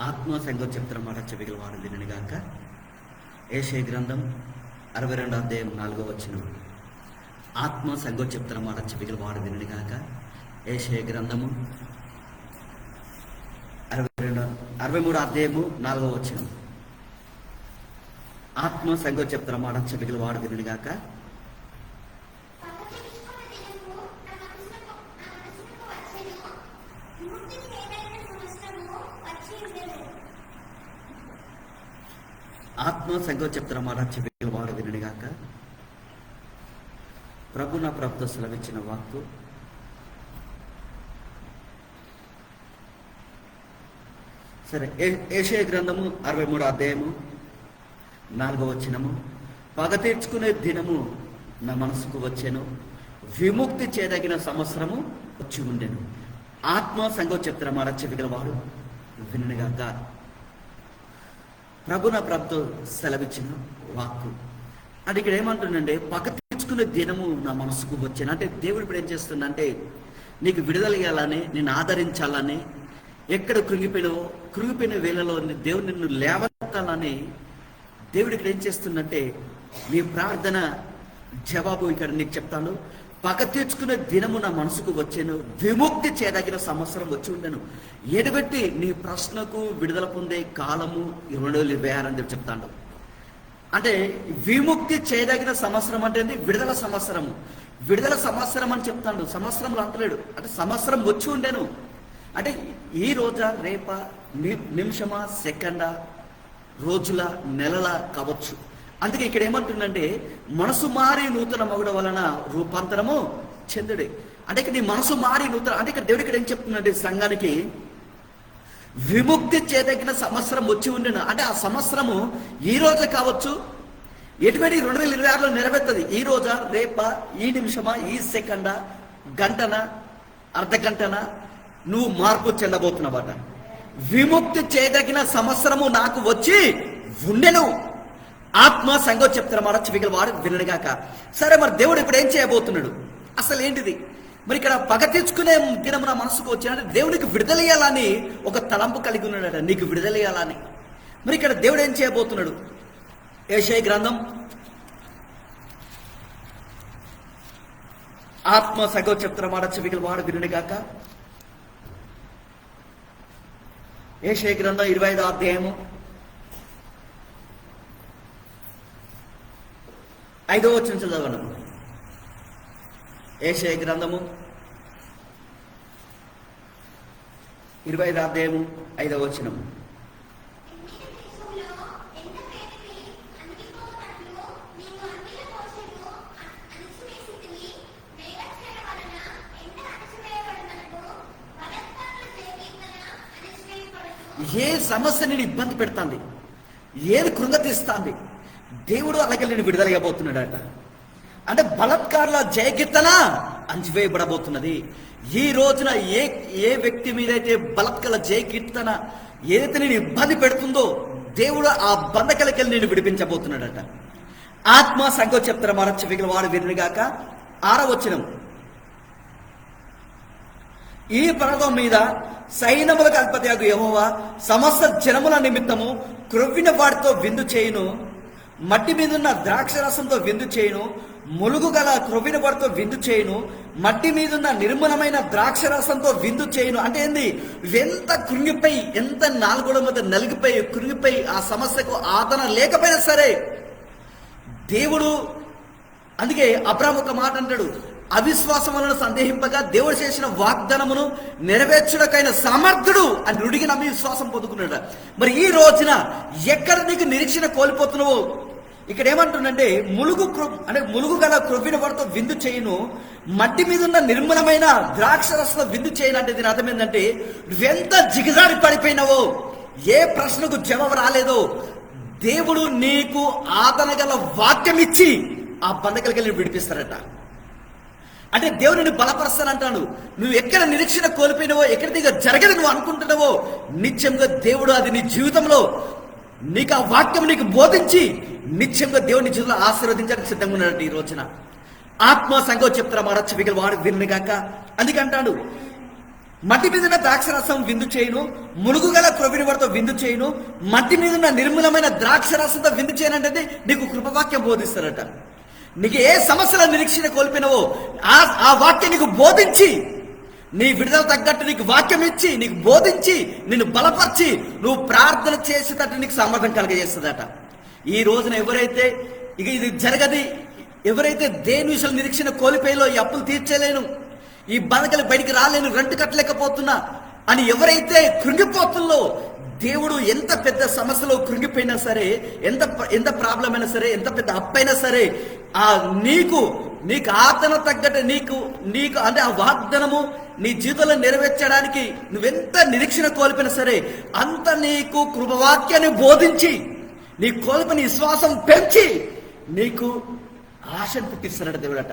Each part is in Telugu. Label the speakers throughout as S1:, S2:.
S1: ఆత్మ సంఘం చెప్తున్న మాట చెవిగల వాడు వినగాక ఏషే గ్రంథం అరవై రెండో అధ్యాయం నాలుగో వచ్చిన ఆత్మ సంఘం చెప్తున్న మాట చెవిగల వాడు వినగాక ఏషే గ్రంథము అరవై రెండు అరవై మూడు అధ్యాయము నాలుగో వచ్చిన ఆత్మ సంఘం చెప్తున్న మాట చెవిగల వాడు వినగాక ఆత్మ సంఘం చెప్తున్న మాట చెవిగల వాడు వినగాక ప్రభు నా ప్రభుత్వ సెలవిచ్చిన వాక్కు. సరే ఏషయ గ్రంథము అరవై మూడు అధ్యాయము నాలుగో వచ్చినము పగ తీర్చుకునే దినము నా మనసుకు వచ్చాను. విముక్తి చేయదగిన సంవత్సరము వచ్చి ఉండెను. ఆత్మ సంఘం చెప్తున్న మాట వారు? వినగాక ప్రభు నా ప్రభుతో సెలవిచ్చిన వాక్కు. అంటే ఇక్కడ ఏమంటుందంటే పక్క తీర్చుకునే దినము నా మనసుకు వచ్చాను అంటే దేవుడు ఇప్పుడు ఏం చేస్తుందంటే నీకు విడుదల ఇవ్వాలని నేను ఆదరించాలని ఎక్కడ కృంగిపోయినవో కృంగిపోయిన వేళలో దేవుడు నిన్ను లేవనెత్తాలని దేవుడు ఇక్కడ ఏం చేస్తుందంటే నీ ప్రార్థన జవాబు ఇక్కడ నీకు చెప్తాను. పగ తీర్చుకునే దినము నా మనసుకు వచ్చాను. విముక్తి చేయదగిన సంవత్సరం వచ్చి ఉండను. ఎడబెట్టి నీ ప్రశ్నకు విడుదల పొందే కాలము ఇరవై రోజులు ఇరవై ఆరు అని చెప్పి చెప్తాడు. అంటే విముక్తి చేయదగిన సంవత్సరం అంటే విడుదల సంవత్సరము. విడుదల సంవత్సరం అని చెప్తాడు. సంవత్సరంలో అంటలేడు అంటే సంవత్సరం వచ్చి ఉండేను. అంటే ఈ రోజా రేప ని- నిమిషమా సెకండా రోజుల నెలల కావచ్చు. అందుకే ఇక్కడ ఏమంటుందంటే మనసు మారి నూతన మగుడ వలన రూపాంతరము చెందుడే. అంటే ఇక్కడ నీ మనసు మారి నూతన అంటే ఇక్కడ దేవుడు ఇక్కడ ఏం చెప్తుందంటే సంఘానికి విముక్తి చేదగిన సంవత్సరం వచ్చి ఉండను. అంటే ఆ సంవత్సరము ఈ రోజే కావచ్చు. ఎటువంటి రెండు వేల ఇరవై ఆరులో నెరవేరుతుంది? ఈ రోజా రేపా ఈ నిమిషమా ఈ సెకండా గంటన అర్ధ గంటన? నువ్వు మార్పు చెందబోతున్నావట. విముక్తి చేయదగిన సంవత్సరము నాకు వచ్చి ఉండెను. ఆత్మ సంఘం చెప్తున్నమాట చెవిగల వాడు వినడుగాక సరే మరి దేవుడు ఇప్పుడు ఏం చేయబోతున్నాడు? అసలు ఏంటిది? మరి ఇక్కడ పగ తెచ్చుకునే దినమున మనసుకు వచ్చిన దేవునికి విడుదలయ్యాలని ఒక తలంపు కలిగి ఉన్నాడట. నీకు విడుదలయ్యాలని. మరి ఇక్కడ దేవుడు ఏం చేయబోతున్నాడు? ఏషయ గ్రంథం. ఆత్మ సగో చెప్తున్న మాట చెవిగల వాడు వినుగాక ఏషయ గ్రంథం ఇరవై ఐదో అధ్యాయము. ఐదో వచ్చిన చదవడం ఏషయ గ్రంథము ఇరవై ఐదు అధ్యాయము ఐదో వచనము. ఏ సమస్య నేను ఇబ్బంది పెడుతుంది? ఏది కృంగతీస్తాంది? దేవుడు అలాగే నేను విడుదలయ్యబోతున్నాడట అంటే బలత్కారుల జయకీర్తన అంచివేయబడబోతున్నది. ఈ రోజున ఏ ఏ వ్యక్తి మీదైతే బలత్కల జయకీర్తన ఏదైతే నేను ఇబ్బంది పెడుతుందో దేవుడు ఆ బంధకలకి నేను విడిపించబోతున్నాడట. ఆత్మ సంఘం చెప్తారు మన చెవిగల వాడు వినగాక ఆరవచనం ఈ పర్వతం మీద సైన్యములకు అధిపతియాగు యహోవా సమస్త జనముల నిమిత్తము క్రొవ్విన వాటితో విందు చేయును. మట్టి మీదున్న ద్రాక్ష రసంతో విందు చేయును ములుగు గల క్రొవ్విన విందు చేయును మట్టి మీదున్న నిర్మలమైన ద్రాక్ష రసంతో విందు చేయును. అంటే ఏంది? ఎంత కృంగిపోయి ఎంత నాలుగోడ మధ్య నలిగిపోయి కృంగిపోయి ఆ సమస్యకు ఆదరణ లేకపోయినా సరే దేవుడు అందుకే అబ్రామ్ ఒక మాట అంటాడు అవిశ్వాసం వలన సందేహింపగా దేవుడు చేసిన వాగ్దానమును నెరవేర్చుడకైన సమర్థుడు అని నుడిగి నమ్మి విశ్వాసం పొందుకున్నాడు. మరి ఈ రోజున ఎక్కడ నీకు నిరీక్షణ కోల్పోతున్నావో? ఇక్కడ ఏమంటుందంటే ములుగు క్రొ- అంటే ములుగు గల క్రొవ్విన వాడితో విందు చేయను. మట్టి మీద ఉన్న నిర్మలమైన ద్రాక్ష రసంతో విందు చేయను అంటే దీని అర్థం ఏంటంటే నువ్వెంత జిగజారి పడిపోయినావో ఏ ప్రశ్నకు జవాబు రాలేదో దేవుడు నీకు ఆదన గల వాక్యం ఇచ్చి ఆ బంధకలకి విడిపిస్తారట. అంటే దేవుడు నిన్ను బలపరుస్తానంటాడు నువ్వు ఎక్కడ నిరీక్షణ కోల్పోయినవో ఎక్కడ దిగ జరగదు నువ్వు అనుకుంటున్నావో నిత్యంగా దేవుడు అది నీ జీవితంలో నీకు ఆ వాక్యం నీకు బోధించి నిత్యంగా దేవుని జీవితంలో ఆశీర్వదించడానికి సిద్ధంగా ఉన్నాడు ఈ రోజున. ఆత్మ సంఘం చెప్తారా మాట చెవిగల వాడు వినగాక అందుకంటాడు మట్టి మీద ద్రాక్షరసం విందు చేయను ములుగు గల క్రొవిని విందు చేయను మట్టి మీద నిర్మూలమైన ద్రాక్షరసంతో విందు చేయను అంటే నీకు కృపవాక్యం బోధిస్తారట. నీకు ఏ సమస్యల నిరీక్షణ కోల్పోయినవో ఆ ఆ వాక్యం నీకు బోధించి నీ విడుదల తగ్గట్టు నీకు వాక్యం ఇచ్చి నీకు బోధించి నిన్ను బలపరిచి నువ్వు ప్రార్థన చేసేటట్టు నీకు సమర్థం కలగజేస్తుందట. ఈ రోజున ఎవరైతే ఇక ఇది జరగది ఎవరైతే దేని విషయం నిరీక్షణ కోల్పోయిలో ఈ అప్పులు తీర్చలేను ఈ బతకలు బయటికి రాలేను రెంట్ కట్టలేకపోతున్నా అని ఎవరైతే కృంగిపోతుల్లో దేవుడు ఎంత పెద్ద సమస్యలో కృంగిపోయినా సరే ఎంత ఎంత ప్రాబ్లం అయినా సరే ఎంత పెద్ద అప్పైనా సరే ఆ నీకు నీకు ఆతన తగ్గట్టు నీకు నీకు అంటే ఆ వాగ్దనము నీ జీవితంలో నెరవేర్చడానికి నువ్వెంత నిరీక్షణ కోల్పోయినా సరే అంత నీకు కృపవాక్యాన్ని బోధించి నీ కోల్పోయిన విశ్వాసం పెంచి నీకు ఆశను పుట్టిస్తున్నాడు దేవుడట.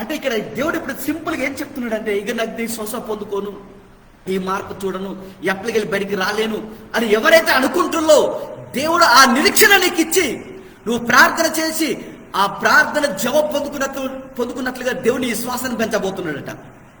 S1: అంటే ఇక్కడ దేవుడు ఇప్పుడు సింపుల్గా ఏం చెప్తున్నాడు అంటే ఇక నాకు నీ శ్వాస పొందుకోను ఈ మార్పు చూడను ఎప్పటికెళ్ళి బయటికి రాలేను అని ఎవరైతే అనుకుంటుల్లో దేవుడు ఆ నిరీక్షణ నీకు ఇచ్చి నువ్వు ప్రార్థన చేసి ఆ ప్రార్థన జవాబు పొందుకున్నట్లు పొందుకున్నట్లుగా దేవుని విశ్వాసాన్ని పెంచబోతున్నాడట.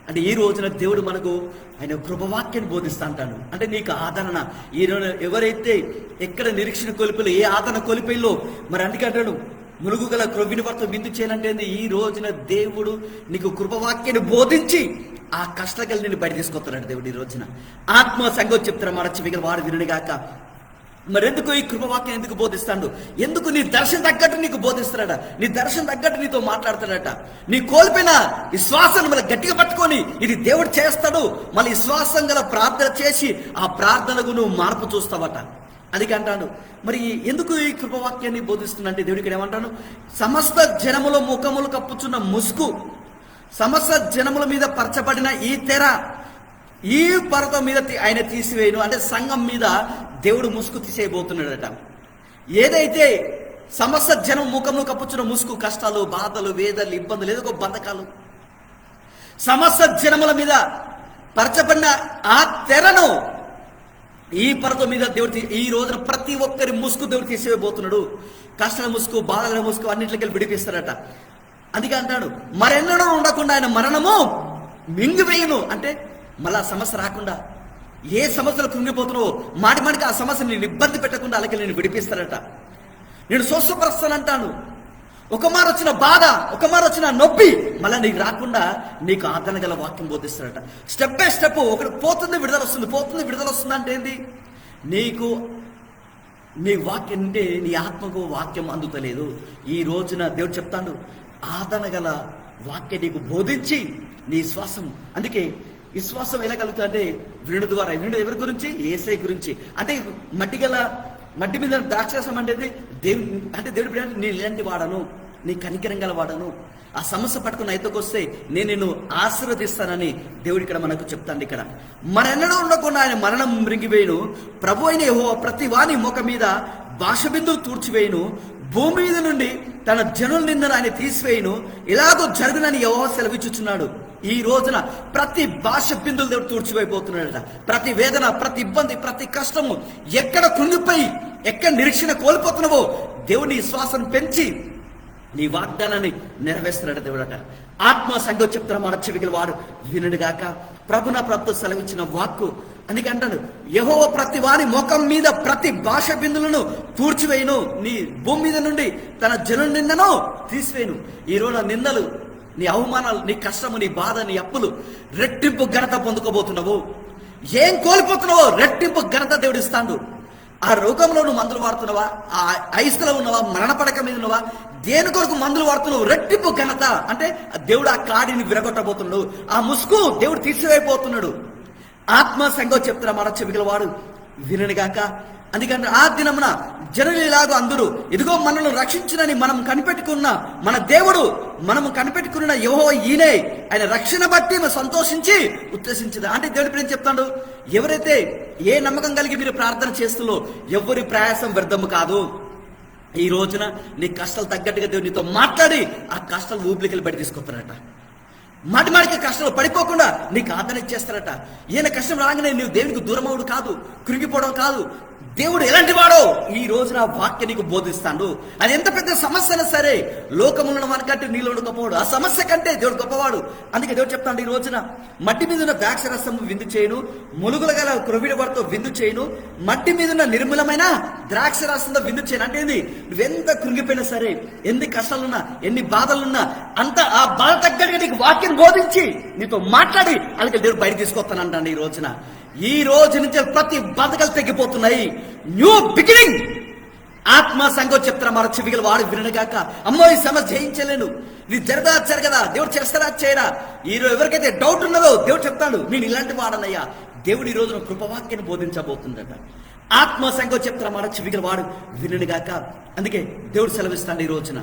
S1: అంటే ఈ రోజున దేవుడు మనకు ఆయన కృపవాక్యాన్ని బోధిస్తా అంటాడు. అంటే నీకు ఆదరణ. ఈ రోజు ఎవరైతే ఎక్కడ నిరీక్షణ కోల్పోయి ఏ ఆదరణ కోల్పోయిలో మరి అందుకంటాడు ములుగు గల క్రొవ్విని భర్త విందు చేయాలంటే ఈ రోజున దేవుడు నీకు కృపవాక్యాన్ని బోధించి ఆ కష్టగలు నేను బయట తీసుకొస్తున్నాడు దేవుడు ఈ రోజున. ఆత్మ సంగతి చెప్తారు? మరచి మిగిలిన వాడు వినుడిగాక మరి ఎందుకు ఈ కృపవాక్యం ఎందుకు బోధిస్తాడు? ఎందుకు నీ దర్శనం తగ్గట్టు నీకు బోధిస్తాడట? నీ దర్శనం తగ్గట్టు నీతో మాట్లాడతాడట? నీ కోల్పోయిన విశ్వాసాన్ని మళ్ళీ గట్టిగా పట్టుకొని ఇది దేవుడు చేస్తాడు. మళ్ళీ విశ్వాసం గల ప్రార్థన చేసి ఆ ప్రార్థనకు నువ్వు మార్పు చూస్తావట. అది అంటాడు మరి ఎందుకు ఈ కృపవాక్యాన్ని బోధిస్తున్నంటే దేవుడు ఇక్కడ ఏమంటాడు? సమస్త జనముల ముఖములు కప్పుచున్న ముసుగు సమస్త జనముల మీద పరచబడిన ఈ తెర ఈ పర్వతం మీద ఆయన తీసివేయను. అంటే సంఘం మీద దేవుడు ముసుగు తీసేయబోతున్నాడట. ఏదైతే సమస్త జనం ముఖంలో కప్పుచున్న ముసుగు కష్టాలు బాధలు వేదలు ఇబ్బందులు ఏదో ఒక బంధకాలు సమస్త జనముల మీద పరచబడిన ఆ తెరను ఈ పరత మీద దేవుడు ఈ రోజున ప్రతి ఒక్కరి ముసుగు దేవుడు తీసివేయబోతున్నాడు కష్టాల ముసుగు బాధల ముసుగు అన్నింటికి విడిపిస్తాడట. అందుకే అంటాడు మరెన్నడూ ఉండకుండా ఆయన మరణము మింగివేయను. అంటే మళ్ళా సమస్య రాకుండా ఏ సమస్యలు కృంగిపోతున్నావో మాటి మాటికి ఆ సమస్య నేను ఇబ్బంది పెట్టకుండా అలాగే నేను విడిపిస్తాడట నేను స్వస్థపరుస్తానంటాను. ఒక మారు వచ్చిన బాధ ఒక మారు వచ్చిన నొప్పి మళ్ళీ నీకు రాకుండా నీకు ఆదరణ గల వాక్యం బోధిస్తాడట స్టెప్ బై స్టెప్ ఒకటి పోతుంది విడుదల వస్తుంది పోతుంది విడుదల వస్తుంది అంటే ఏంది? నీకు నీ వాక్యం అంటే నీ ఆత్మకు వాక్యం అందుతలేదు. ఈ రోజున దేవుడు చెప్తాడు ఆదరణ గల వాక్యం నీకు బోధించి నీ శ్వాసం అందుకే విశ్వాసం ఎలా కలుగుతుంది అంటే వినుడు ద్వారా వినుడు ఎవరి గురించి? ఏసై గురించి. అంటే మట్టి గల మట్టి మీద ద్రాక్షరసం అంటే దేవుడు అంటే దేవుడు బిడ్డ, నేను ఇలాంటి వాడను నీ కనికరం గల వాడను. ఆ సమస్య పట్టుకున్న అయితకు వస్తే నేను నిన్ను ఆశీర్వదిస్తానని దేవుడు ఇక్కడ మనకు చెప్తాను ఇక్కడ. మరెన్నడూ ఉండకుండా ఆయన మరణం మృంగివేయును ప్రభు అయిన ప్రతి వాని ముఖ మీద భాష బిందువు తూర్చివేయును. భూమి మీద నుండి తన జనుల నిందను ఆయన తీసివేయును. ఇలాగో జరుగునని యహో సెలవిచ్చుచున్నాడు. ఈ రోజున ప్రతి భాష బిందులు దేవుడు తూర్చివైపోతున్నాడట ప్రతి వేదన ప్రతి ఇబ్బంది ప్రతి కష్టము ఎక్కడ కృంగిపోయి ఎక్కడ నిరీక్షణ కోల్పోతున్నావో దేవుని విశ్వాసం పెంచి నీ వాగ్దానాన్ని నెరవేస్తున్నాడు దేవుడట. ఆత్మ సంఘం చెప్తున్న మన చెవికల వాడు వినడుగాక ప్రభు నా ప్రభుత్వ సెలవిచ్చిన వాక్కు అందుకే అంటాడు యహో ప్రతి వాని ముఖం మీద ప్రతి భాష బిందులను తూర్చివేయను నీ భూమి మీద నుండి తన జనం నిందను తీసివేయను. ఈ రోజు నిందలు నీ అవమానాలు నీ కష్టము నీ బాధ నీ అప్పులు రెట్టింపు ఘనత పొందుకోబోతున్నావు. ఏం కోల్పోతున్నావో రెట్టింపు ఘనత దేవుడు ఇస్తాడు. ఆ రోగంలో నువ్వు మందులు వాడుతున్నావా? ఆ ఐస్లో ఉన్నావా? మరణ పడక మీద ఉన్నావా? దేని కొరకు మందులు వాడుతున్నావు? రెట్టింపు ఘనత. అంటే దేవుడు ఆ కాడిని విరగొట్టబోతున్నాడు. ఆ ముసుగు దేవుడు తీసివేయబోతున్నాడు. ఆత్మ సంఘం చెప్తున్నా మన చెవిగల వాడు విననిగాక అందుకంటే ఆ దినమున జనులు అందరూ ఇదిగో మనల్ని రక్షించినని మనం కనిపెట్టుకున్న మన దేవుడు మనము కనిపెట్టుకున్న యహో ఈయనే. ఆయన రక్షణ బట్టి సంతోషించి ఉత్తేసించదు అంటే దేవుడి ఏం చెప్తాడు? ఎవరైతే ఏ నమ్మకం కలిగి మీరు ప్రార్థన చేస్తున్నో ఎవరి ప్రయాసం వ్యర్థము కాదు. ఈ రోజున నీ కష్టాలు తగ్గట్టుగా దేవుడు నీతో మాట్లాడి ఆ కష్టాలు ఊపిలికలు బయట తీసుకొస్తారట. మాటి మాటికి కష్టాలు పడిపోకుండా నీకు ఆదరణ ఇచ్చేస్తారట. ఈయన కష్టం రాగానే నువ్వు దేవునికి దూరమవుడు కాదు కృంగిపోవడం కాదు దేవుడు ఎలాంటి వాడో ఈ రోజున వాక్య నీకు బోధిస్తాడు. అది ఎంత పెద్ద సమస్య అయినా సరే లోకములను మనకంటే నీళ్ళు గొప్పవాడు ఆ సమస్య కంటే దేవుడు గొప్పవాడు. అందుకే దేవుడు చెప్తాడు ఈ రోజున మట్టి మీద ఉన్న ద్రాక్ష రసం విందు చేయను ములుగుల గల క్రొవిడి వారితో విందు చేయను మట్టి మీద ఉన్న నిర్మలమైన ద్రాక్ష రసంతో విందు చేయను. అంటే ఏంది? నువ్వెంత కృంగిపోయినా సరే ఎన్ని కష్టాలున్నా ఎన్ని బాధలున్నా అంత ఆ బాధ తగ్గట్టుగా నీకు వాక్యం బోధించి నీతో మాట్లాడి అలాగే దేవుడు బయట తీసుకొస్తానంటాను ఈ రోజున. ఈ రోజు నుంచి ప్రతి బతకలు తగ్గిపోతున్నాయి న్యూ బిగినింగ్ ఆత్మ సంఘం చెప్తారా మన చెవిగలు వాడు వినగాక అమ్మో ఈ సమస్య జయించలేను. నీ జరగదా జరగదా. దేవుడు చేస్తారా చేయరా ఈ రోజు ఎవరికైతే డౌట్ ఉన్నదో దేవుడు చెప్తాడు. నేను ఇలాంటి వాడనయ్యా. దేవుడు ఈ రోజున కృపవాక్యాన్ని బోధించబోతుందట. ఆత్మ సంఘం చెప్తారా మన చెవిగల వాడు వినగాక అందుకే దేవుడు సెలవిస్తాడు ఈ రోజున.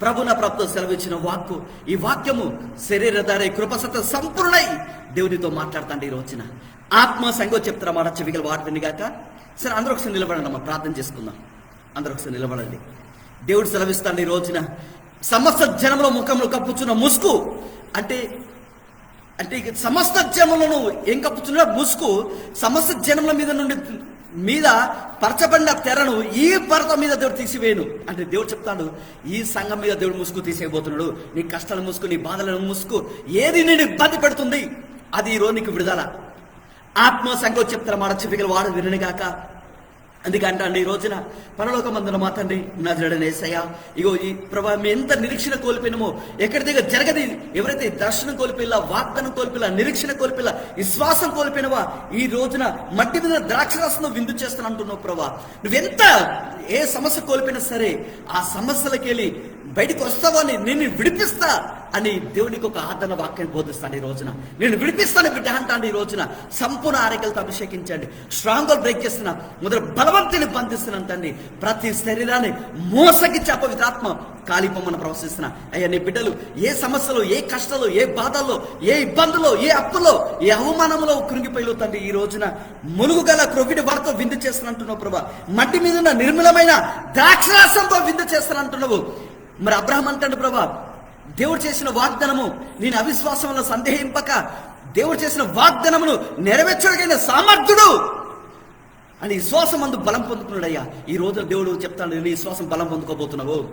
S1: ప్రభున నా ప్రభుత్వం సెలవిచ్చిన వాక్కు ఈ వాక్యము శరీరధారే కృపసత సంపూర్ణై దేవునితో మాట్లాడతాండి ఈ రోజున. ఆత్మ సంగో చెప్తారా మాట చెవిగల వాడుతుంది గాక సరే అందరూ ఒకసారి నిలబడండి అమ్మ ప్రార్థన చేసుకుందాం. అందరూ ఒకసారి నిలబడండి. దేవుడు సెలవిస్తాడు ఈ రోజున సమస్త జనంలో ముఖంలో కప్పుచున్న ముసుగు అంటే అంటే సమస్త జనములను ఏం కప్పుచున్నా ముసుగు సమస్త జనముల మీద నుండి మీద పరచబడిన తెరను ఈ పరత మీద దేవుడు తీసివేయను. అంటే దేవుడు చెప్తాడు ఈ సంఘం మీద దేవుడు ముసుగు తీసేయబోతున్నాడు. నీ కష్టాలు ముసుగు నీ బాధలను ముసుగు ఏది నేను ఇబ్బంది పెడుతుంది అది ఈ నీకు విడుదల. ఆత్మ సంఘం చెప్తారు మాట చెప్పగల వాడు విననిగాక అందుకంటే అండి ఈ రోజున పరలోక మందున మా తండ్రి నజడనేసయ్యా ఇగో ఈ ప్రభా మేము ఎంత నిరీక్షణ కోల్పోయినామో ఎక్కడి దగ్గర జరగది ఎవరైతే దర్శనం కోల్పోయిలా వాగ్దానం కోల్పోయిలా నిరీక్షణ కోల్పోయిలా విశ్వాసం కోల్పోయినవా ఈ రోజున మట్టి మీద ద్రాక్షరాసంలో విందు చేస్తాను అంటున్నావు ప్రభా. నువ్వెంత ఏ సమస్య కోల్పోయినా సరే ఆ సమస్యలకెళ్ళి బయటకు వస్తావని నేను విడిపిస్తా అని దేవునికి ఒక ఆదరణ వాక్యాన్ని బోధిస్తాను ఈ రోజున. నేను విడిపిస్తాను బిడ్డ అంటాను ఈ రోజున. సంపూర్ణ ఆరోగ్యాలతో అభిషేకించండి. స్ట్రాంగ్ బ్రేక్ చేస్తున్నా మొదలు బలవంతుని బంధిస్తున్నాను తండ్రి ప్రతి శరీరాన్ని మోసకి విధాత్మ కాలిపోమని ప్రవశిస్తున్నా. అయ్యా నీ బిడ్డలు ఏ సమస్యలు ఏ కష్టాలు ఏ బాధల్లో ఏ ఇబ్బందులో ఏ అప్పులో ఏ అవమానంలో కృంగిపోయిలో తండ్రి ఈ రోజున. మునుగుగల క్రొవిడి వారితో విందు చేస్తానంటున్నావు ప్రభా. మట్టి మీద ఉన్న నిర్మలమైన ద్రాక్షరాసంతో విందు చేస్తానంటున్నావు మరి అబ్రహం అంటాడు ప్రభా దేవుడు చేసిన వాగ్దానము నేను అవిశ్వాసం సందేహింపక దేవుడు చేసిన వాగ్దానమును నెరవేర్చగలిగిన సామర్థ్యుడు అని విశ్వాసం అందు బలం పొందుకున్నాడయ్యా. ఈ రోజు దేవుడు చెప్తాడు నీ విశ్వాసం బలం పొందుకోబోతున్నావు.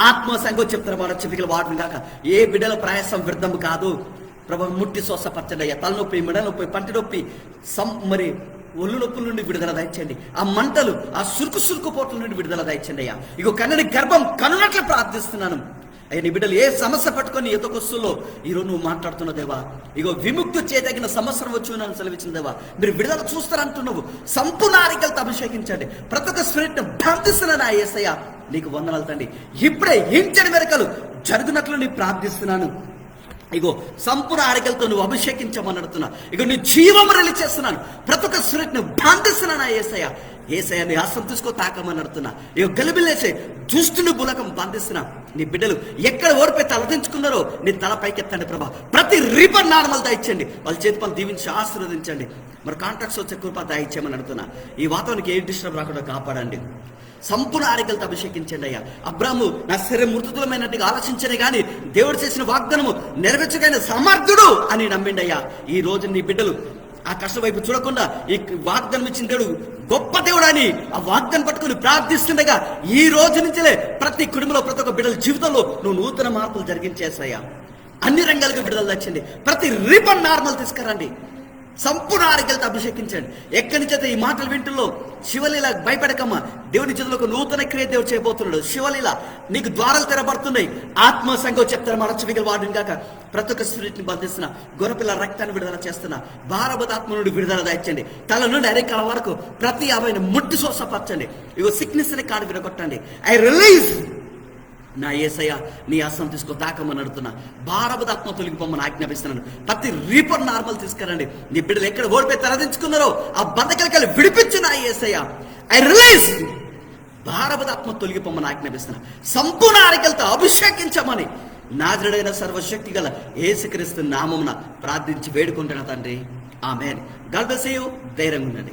S1: ఆత్మ సంఘం చెప్తారు మన చెవికలు వాడడం కాక ఏ బిడ్డల ప్రయాసం వ్యర్థం కాదు. ప్రభు ముట్టి శ్వాసపరచండి తలనొప్పి మెడ నొప్పి పంటి నొప్పి సం మరి ఒళ్ళు నొప్పుల నుండి విడుదల దాయించండి. ఆ మంటలు ఆ సురుకు సురుకు పోట్ల నుండి విడుదల దాయించండి అయ్యా. ఇగో కన్నడి గర్భం కనునట్లు ప్రార్థిస్తున్నాను. అయ్యా నీ బిడ్డలు ఏ సమస్య పట్టుకొని ఎతకొస్తుల్లో ఈరోజు నువ్వు మాట్లాడుతున్న దేవా ఇగో విముక్తి చేయదగిన సంవత్సరం వచ్చి నన్ను సెలవిచ్చిన దేవా మీరు విడుదల చూస్తారంటున్నావు. సంపూర్ణ ఆరికలతో అభిషేకించండి. ప్రతి ఒక్క స్పిరిట్ ప్రార్థిస్తున్నాను ఆ ఏసయ్య. నీకు వందనాలు తండ్రి. ఇప్పుడే ఇంచని మెరకలు జరుగునట్లు నీ ప్రార్థిస్తున్నాను. ఇగో సంపూర్ణ ఆరికలతో నువ్వు అభిషేకించమని అడుగుతున్నా ఇగో నీ జీవం రిలీజ్ చేస్తున్నాను. ప్రతి ఒక్క సూర్యుడిని ను బాంధిస్తున్నాను ఏసయ్య. ఏసయ్య నీ హస్తం తీసుకో తాకమని అడుగుతున్నా ఇగో గలిబిలేసే దుష్టుని బులకం బంధిస్తున్నా. నీ బిడ్డలు ఎక్కడ ఓడిపోయి తలదించుకున్నారో నీ తల పైకెత్తండి ప్రభా. ప్రతి రిపర్ నార్మల్ దాయిచ్చండి. వాళ్ళ చేతి పనులు దీవించి ఆశీర్వదించండి. మరి కాంట్రాక్ట్స్ వచ్చే కృప దాయిచ్చేయమని అడుగుతున్నా ఈ వాతావరణకి ఏ డిస్టర్బ్ రాకుండా కాపాడండి. సంపూర్ణ ఆరోగ్యాలతో అభిషేకించండి అయ్యా. అబ్రాము నా శరీరం మృతులమైనట్టుగా ఆలోచించనే కానీ దేవుడు చేసిన వాగ్దానము నెరవేర్చగానే సమర్థుడు అని నమ్మిండి అయ్యా. ఈ రోజు నీ బిడ్డలు ఆ కష్టం వైపు చూడకుండా ఈ వాగ్దానం ఇచ్చిన దేవుడు గొప్ప దేవుడు అని ఆ వాగ్దానం పట్టుకుని ప్రార్థిస్తుండగా ఈ రోజు నుంచే ప్రతి కుటుంబంలో ప్రతి ఒక్క బిడ్డల జీవితంలో నువ్వు నూతన మార్పులు జరిగించేసాయా అన్ని రంగాలకు విడుదల తెచ్చండి. ప్రతి రిపన్ నార్మల్ తీసుకురండి. సంపూర్ణ ఆరోగ్యాలతో అభిషేకించండి. ఎక్కడి నుంచి అయితే ఈ మాటలు వింటుల్లో శివలీల భయపడకమ్మా. దేవుని చేతిలో ఒక నూతన క్రియ దేవుడు చేయబోతున్నాడు. శివలీల నీకు ద్వారాలు తెరబడుతున్నాయి. ఆత్మ సంఘం చెప్తారు మరచవిగల వాడిని కాక ప్రతి ఒక్క స్త్రీని బంధిస్తున్న గొర్రెపిల్ల రక్తాన్ని విడుదల చేస్తున్న భారవతాత్మ నుండి విడుదల దాయించండి. తల నుండి అరికాల వరకు ప్రతి ఆమెను ముట్టి శోషపరచండి ఇగో సిక్నెస్ని కాడు విడగొట్టండి. ఐ రిలీజ్ నా ఏసయ్య నీ అస్సం తీసుకో తాకమని అడుగుతున్నా. భారవదాత్మ తొలగిపోమని ఆజ్ఞాపిస్తున్నాను. ప్రతి రీపర్ నార్మల్ తీసుకురండి. నీ బిడ్డలు ఎక్కడ ఓడిపోయి తరదించుకున్నారో ఆ బంధకాలకి విడిపించు నా ఏసయ్య. I release! భారవదాత్మ తొలగిపోమని ఆజ్ఞాపిస్తున్నా. సంపూర్ణ ఆరోగ్యాలతో అభిషేకించమని నాజరుడైన సర్వశక్తి గల ఏసుక్రీస్తు నామమున ప్రార్థించి వేడుకుంటున్నా తండ్రి. ఆమె గాడ్ ధైర్యంగా ఉండండి.